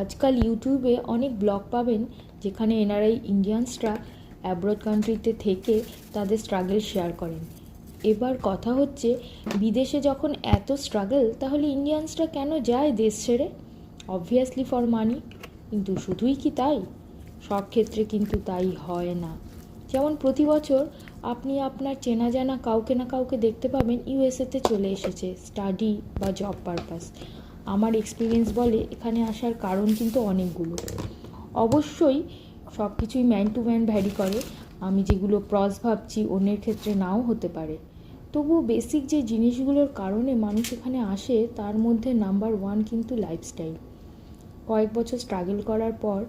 আজকাল ইউটিউবে অনেক ব্লগ পাবেন যেখানে এনারাই ইন্ডিয়ানসরা অ্যাব্রড কান্ট্রিতে থেকে তাদের স্ট্রাগল শেয়ার করেন। এবার কথা হচ্ছে, বিদেশে যখন এত স্ট্রাগল তাহলে ইন্ডিয়ানসরা কেন যায় দেশ ছেড়ে? অবভিয়াসলি ফর মানি কিন্তু শুধুই কি তাই? সব ক্ষেত্রে কিন্তু তাই হয় না। যেমন প্রতি বছর আপনি আপনার চেনা জানা কাউকে না কাউকে দেখতে পাবেন ইউএসএতে চলে এসেছে স্টাডি বা জব পারপাস আমার এক্সপিরিয়েন্স বলে এখানে আসার কারণ কিন্তু অনেকগুলো। অবশ্যই সব কিছুই ম্যান টু ম্যান ভ্যারি করে। আমি যেগুলো প্রস ভাবছি অন্যের ক্ষেত্রে নাও হতে পারে। তবুও বেসিক যে জিনিসগুলোর কারণে মানুষ এখানে আসে, তার মধ্যে নাম্বার ওয়ান কিন্তু লাইফস্টাইল কয়েক বছর স্ট্রাগল করার পর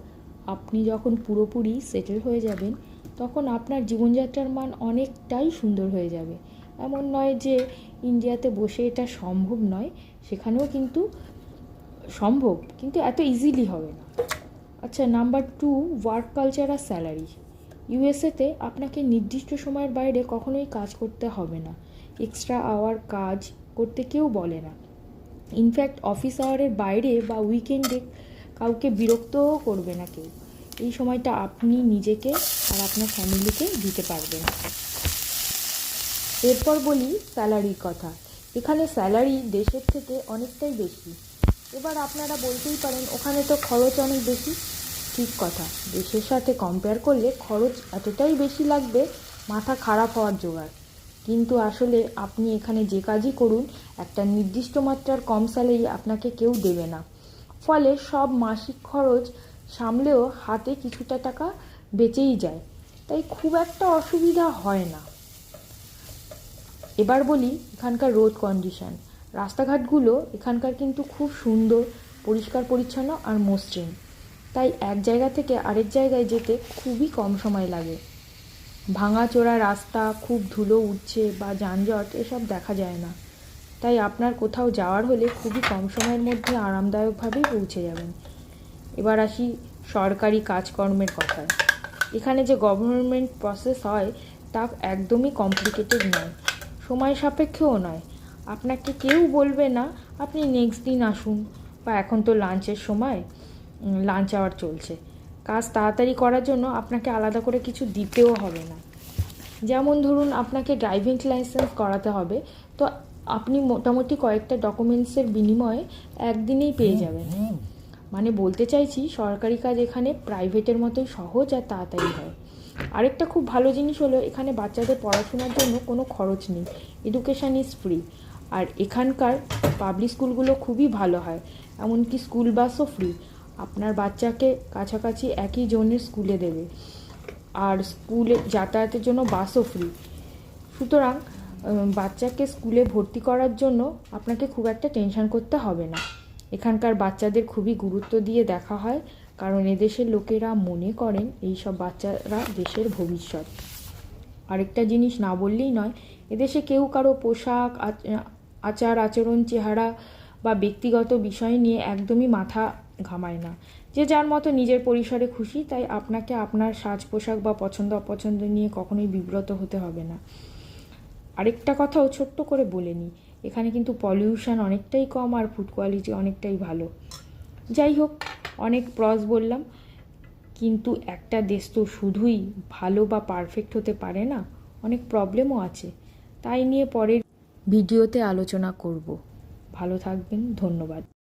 আপনি যখন পুরোপুরি সেটেল হয়ে যাবেন, তখন আপনার জীবনযাত্রার মান অনেকটাই সুন্দর হয়ে যাবে। এমন নয় যে ইন্ডিয়াতে বসে এটা সম্ভব নয়, সেখানেও কিন্তু সম্ভব, কিন্তু এত ইজিলি হবে না। আচ্ছা নাম্বার টু ওয়ার্ক কালচার আর স্যালারি ইউএসএতে আপনাকে নির্দিষ্ট সময়ের বাইরে কখনোই কাজ করতে হবে না। এক্সট্রা আওয়ার কাজ করতে কেউ বলে না। ইনফ্যাক্ট অফিস আওয়ারের বাইরে বা উইকেন্ডে কাউকে বিরক্তও করবে না কেউ। এই সময়টা আপনি নিজেকে আর আপনার ফ্যামিলিকে দিতে পারবেন। এরপর বলি স্যালারির কথা। এখানে স্যালারি দেশের থেকে অনেকটাই বেশি। এবার আপনারা বলতেই পারেন, ওখানে তো খরচ অনেক বেশি। ঠিক কথা, দেশের সাথে কম্পেয়ার করলে খরচ এতটাই বেশি লাগবে, মাথা খারাপ হওয়ার জোগাড়। কিন্তু আসলে আপনি এখানে যে কাজই করুন, একটা নির্দিষ্ট মাত্রার কম স্যালারি আপনাকে কেউ দেবে না। ফলে সব মাসিক খরচ সামলেও হাতে কিছুটা টাকা বেঁচেই যায়। তাই খুব একটা অসুবিধা হয় না। এবার বলি এখানকার রোড কন্ডিশন রাস্তাঘাটগুলো এখানকার কিন্তু খুব সুন্দর, পরিষ্কার, পরিচ্ছন্ন আর মসৃণ। তাই এক জায়গা থেকে আরেক জায়গায় যেতে খুবই কম সময় লাগে। ভাঙাচোরা রাস্তা, খুব ধুলো উঠছে বা যানজট, এসব দেখা যায় না। তাই আপনার কোথাও যাওয়ার হলে খুবই কম সময়ের মধ্যে আরামদায়কভাবেই পৌঁছে যাবেন। এবার আসি সরকারি কাজকর্মের কথায়। এখানে যে গভর্নমেন্ট প্রসেস হয়, তা একদমই কমপ্লিকেটেড নয়। সময় সাপেক্ষেও নয়। আপনাকে কেউ বলবে না, আপনি নেক্সট দিন আসুন। বা এখন তো লাঞ্চের সময় লাঞ্চ আওয়ার চলছে। কাজ তাড়াতাড়ি করার জন্য আপনাকে আলাদা করে কিছু দিতেও হবে না। যেমন ধরুন, আপনাকে ড্রাইভিং লাইসেন্স করাতে হবে। তো আপনি মোটামুটি কয়েকটা ডকুমেন্টসের বিনিময়ে একদিনেই পেয়ে যাবেন। মানে বলতে চাইছি, সরকারি কাজ এখানে প্রাইভেটের মতোই সহজ আর তাড়াতাড়ি হয়। আরেকটা খুব ভালো জিনিস হলো, এখানে বাচ্চাদের পড়াশোনার জন্য কোনো খরচ নেই। এডুকেশান ইজ ফ্রি আর এখানকার পাবলিক স্কুলগুলো খুবই ভালো হয়। এমনকি স্কুল বাসও ফ্রি আপনার বাচ্চাকে কাছাকাছি একই জনের স্কুলে দেবে। আর স্কুলে যাতায়াতের জন্য বাসও ফ্রি সুতরাং বাচ্চাকে স্কুলে ভর্তি করার জন্য আপনাকে খুব একটা টেনশন করতে হবে না। এখানকার বাচ্চাদের খুবই গুরুত্ব দিয়ে দেখা হয়। কারণ এদেশের লোকেরা মনে করেন এই সব বাচ্চারা দেশের ভবিষ্যৎ। আরেকটা জিনিস না বললেই নয় এদেশে কেউ কারও পোশাক আচার, আচরণ, চেহারা বা ব্যক্তিগত বিষয় নিয়ে একদমই মাথা ঘামায় না। যে যার মতো নিজের পরিসরে খুশি, তাই আপনাকে আপনার সাজ পোশাক বা পছন্দ, অপছন্দ নিয়ে কখনোই বিব্রত হতে হবে না। আরেকটা কথাও ছোট্ট করে বলে নিই, এখানে কিন্তু পলিউশন অনেকটাই কম আর ফুড কোয়ালিটি অনেকটাই ভালো। যাই হোক অনেক প্রস বললাম, কিন্তু একটা দেশ তো শুধুই ভালো বা পারফেক্ট হতে পারে না, অনেক প্রবলেমও আছে। তাই নিয়ে পরের ভিডিওতে আলোচনা করব। ভালো থাকবেন, ধন্যবাদ।